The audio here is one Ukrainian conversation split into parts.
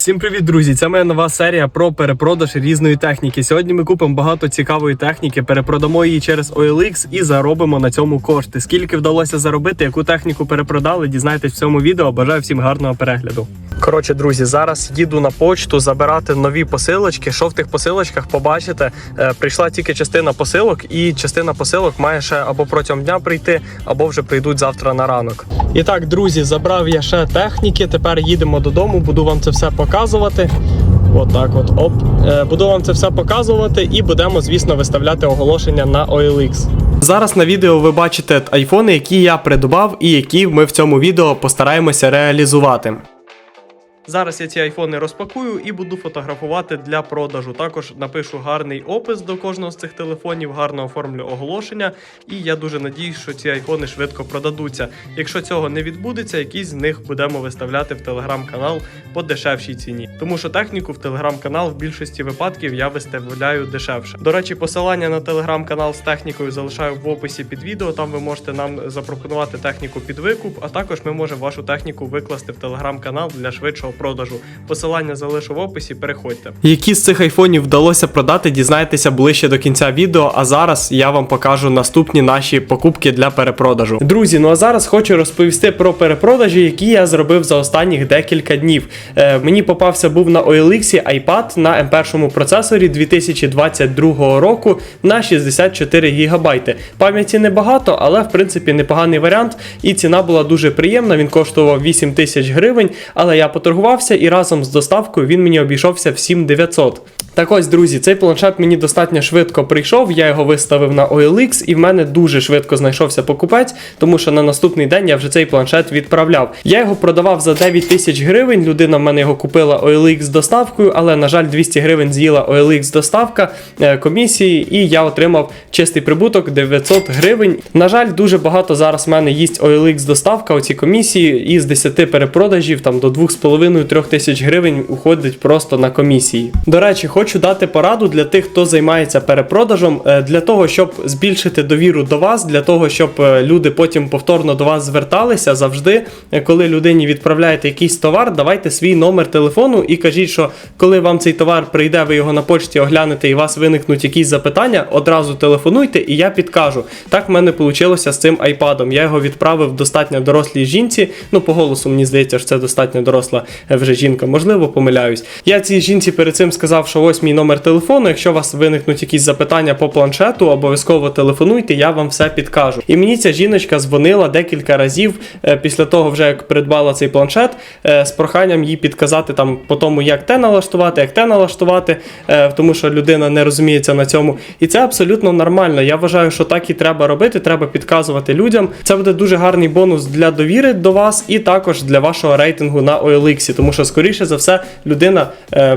Всім привіт, друзі! Це моя нова серія про перепродаж різної техніки. Сьогодні ми купимо багато цікавої техніки, перепродамо її через OLX і заробимо на цьому кошти. Скільки вдалося заробити, яку техніку перепродали, дізнайтесь в цьому відео. Бажаю всім гарного перегляду. Коротше, друзі, зараз їду на почту забирати нові посилочки. Що в тих посилочках побачите? Е, прийшла тільки частина посилок, і частина посилок має ще або протягом дня прийти, або вже прийдуть завтра на ранок. І так, друзі, забрав я ще техніки. Тепер їдемо додому. Буду вам це все показувати. Отак, от, оп. Е, буду вам це все показувати і будемо, звісно, виставляти оголошення на OLX. Зараз на відео ви бачите айфони, які я придбав і які ми в цьому відео постараємося реалізувати. Зараз я ці айфони розпакую і буду фотографувати для продажу. Також напишу гарний опис до кожного з цих телефонів, гарно оформлю оголошення. І я дуже надіюсь, що ці айфони швидко продадуться. Якщо цього не відбудеться, якісь з них будемо виставляти в телеграм-канал по дешевшій ціні. Тому що техніку в телеграм-канал в більшості випадків я виставляю дешевше. До речі, посилання на телеграм-канал з технікою залишаю в описі під відео. Там ви можете нам запропонувати техніку під викуп, а також ми можемо вашу техніку викласти в телеграм-канал для швидшого продажу. Посилання залишу в описі. Переходьте. Які з цих айфонів вдалося продати, дізнаєтеся ближче до кінця відео. А зараз я вам покажу наступні наші покупки для перепродажу. Друзі, ну а зараз хочу розповісти про перепродажі, які я зробив за останніх декілька днів. Е, мені попався був на OLX iPad на M1 процесорі 2022 року на 64 ГБ. Пам'яті небагато, але в принципі непоганий варіант. І ціна була дуже приємна. Він коштував 8 тисяч гривень, але я поторгувався і разом з доставкою він мені обійшовся в 7900. Так ось, друзі, цей планшет мені достатньо швидко прийшов. Я його виставив на OLX, і в мене дуже швидко знайшовся покупець, тому що на наступний день я вже цей планшет відправляв. Я його продавав за 9 тисяч гривень. Людина в мене його купила OLX з доставкою, але на жаль, 200 гривень з'їла OLX доставка е, комісії, і я отримав чистий прибуток 900 гривень. На жаль, дуже багато зараз в мене їсть OLX доставка. Оці комісії із 10 перепродажів там до 2,5-3 тисяч гривень уходить просто на комісії. До речі, хочу дати пораду для тих, хто займається перепродажем, е, для того, щоб збільшити довіру до вас, для того, щоб е, люди потім повторно до вас зверталися завжди, е, коли людині відправляєте якийсь товар, давайте свій номер телефону і кажіть, що коли вам цей товар прийде, ви його на почті оглянете і у вас виникнуть якісь запитання, одразу телефонуйте, і я підкажу. Так в мене вийшло з цим айпадом. Я його відправив достатньо дорослій жінці. Ну, по голосу мені здається, що це достатньо доросла вже жінка. Можливо, помиляюсь. Я цій жінці перед цим сказав, що ось мій номер телефону. Якщо у вас виникнуть якісь запитання по планшету, обов'язково телефонуйте, я вам все підкажу. І мені ця жіночка дзвонила декілька разів е, після того, вже як придбала цей планшет, е, з проханням їй підказати там по тому, як те налаштувати, як те налаштувати, е, тому що людина не розуміється на цьому. І це абсолютно нормально. Я вважаю, що так і треба робити. Треба підказувати людям. Це буде дуже гарний бонус для довіри до вас і також для вашого рейтингу на OLX, тому що, скоріше за все, людина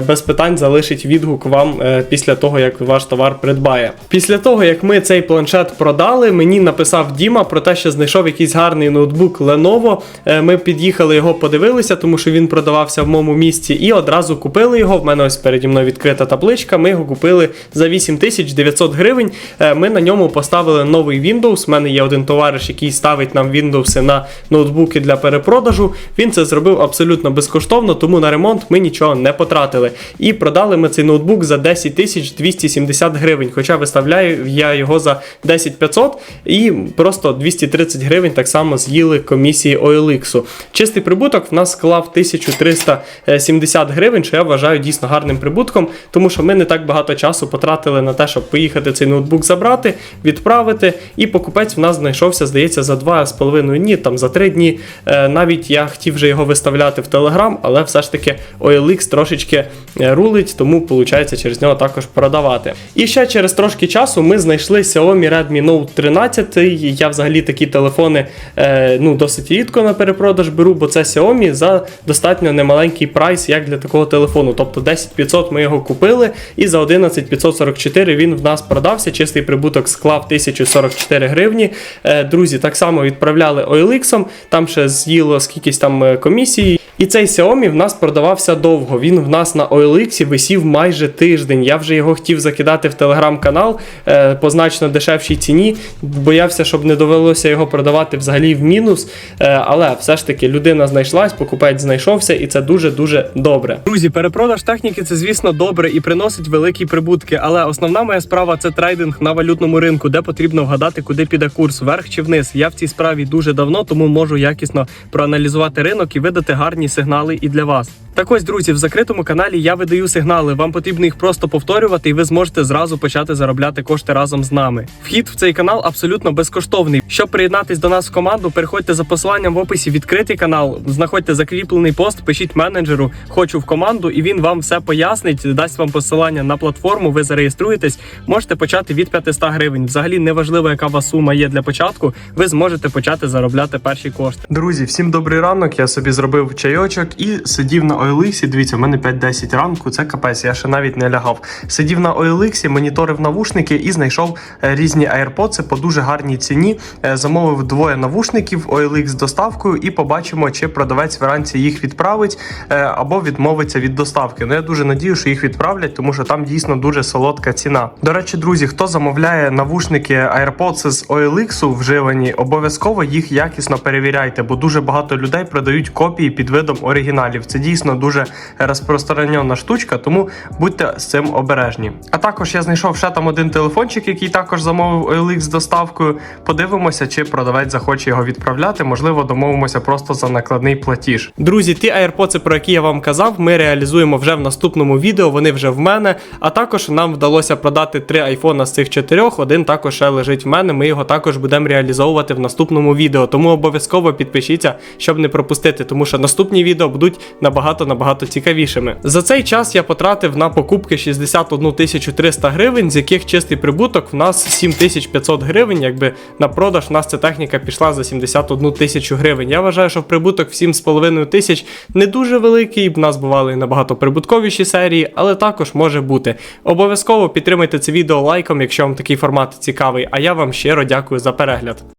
без питань залишить відгук вам е, після того, як ваш товар придбає. Після того, як ми цей планшет продали, мені написав Діма про те, що знайшов якийсь гарний ноутбук Lenovo. Е, Ми під'їхали його, подивилися, тому що він продавався в моєму місті, і одразу купили його. В мене ось переді мною відкрита табличка. Ми його купили за 8900 гривень. Е, Ми на ньому поставили новий Windows. У мене є один товариш, який ставить нам Windows на ноутбуки для перепродажу. Він це зробив абсолютно безкоштовно, тому на ремонт ми нічого не потратили. І продали ми цей за 10 тисяч 270 гривень. Хоча виставляю я його за 10 500 і просто 230 гривень так само з'їли комісії OLX. Чистий прибуток в нас склав 1370 гривень, що я вважаю дійсно гарним прибутком, тому що ми не так багато часу потратили на те, щоб поїхати цей ноутбук забрати, відправити. І покупець в нас знайшовся, здається, за 2,5 дні, там за 3 дні. Е, Навіть я хотів вже його виставляти в Telegram, але все ж таки OLX трошечки е, рулить, тому виходить через нього також продавати. І ще через трошки часу ми знайшли Xiaomi Redmi Note 13. Я взагалі такі телефони е, ну, досить рідко на перепродаж беру, бо це Xiaomi за достатньо немаленький прайс, як для такого телефону. Тобто 10500 ми його купили, і за 11544 він в нас продався. Чистий прибуток склав 1044 гривні. Е, друзі, так само відправляли OLX, там ще з'їло скількись там е, комісії. І цей Xiaomi в нас продавався довго. Він в нас на OLX висів майже тиждень. Я вже його хотів закидати в телеграм-канал е, по значно дешевшій ціні. Боявся, щоб не довелося його продавати взагалі в мінус. Е, але все ж таки людина знайшлась, покупець знайшовся, і це дуже дуже добре. Друзі, перепродаж техніки це звісно добре і приносить великі прибутки. Але основна моя справа це трейдинг на валютному ринку, де потрібно вгадати, куди піде курс вверх чи вниз. Я в цій справі дуже давно, тому можу якісно проаналізувати ринок і видати гарні сигнали і для вас. Так ось, друзі, в закритому каналі я видаю сигнали. Вам потрібно їх просто повторювати, і ви зможете зразу почати заробляти кошти разом з нами. Вхід в цей канал абсолютно безкоштовний. Щоб приєднатись до нас в команду, переходьте за посиланням в описі відкритий канал, знаходьте закріплений пост, пишіть менеджеру, хочу в команду, і він вам все пояснить, дасть вам посилання на платформу. Ви зареєструєтесь, можете почати від 500 гривень. Взагалі неважливо, яка у вас сума є для початку. Ви зможете почати заробляти перші кошти. Друзі, всім добрий ранок. Я собі зробив чайочок і сидів на OLX. Дивіться, в мене 5-10 ранку. Це капець. Я ще навіть не лягав. Сидів на OLX, моніторив навушники і знайшов е, різні AirPods по дуже гарній ціні. Е, Замовив двоє навушників OLX з доставкою, і побачимо, чи продавець вранці їх відправить е, або відмовиться від доставки. Ну я дуже надію, що їх відправлять, тому що там дійсно дуже солодка ціна. До речі, друзі, хто замовляє навушники AirPods з OLX вживані, обов'язково їх якісно перевіряйте, бо дуже багато людей продають копії під видом оригіналів. Це дійсно дуже розпространена штучка, тому будьте з цим обережні. А також я знайшов ще там один телефончик, який також замовив OLX з доставкою. Подивимося, чи продавець захоче його відправляти. Можливо, домовимося просто за накладний платіж. Друзі, ті AirPods, про які я вам казав, ми реалізуємо вже в наступному відео. Вони вже в мене. А також нам вдалося продати три айфона з цих чотирьох. Один також ще лежить в мене. Ми його також будемо реалізовувати в наступному відео. Тому обов'язково підпишіться, щоб не пропустити, тому що наступні відео будуть набагато набагато цікавішими. За цей час я потратив на покупки 61 300 гривень, з яких чистий прибуток в нас 7500 гривень. Якби на продаж в нас ця техніка пішла за 71 тисячу гривень. Я вважаю, що прибуток в 7,5 тисяч не дуже великий. В нас бували набагато прибутковіші серії, але також може бути. Обов'язково підтримайте це відео лайком, якщо вам такий формат цікавий. А я вам щиро дякую за перегляд.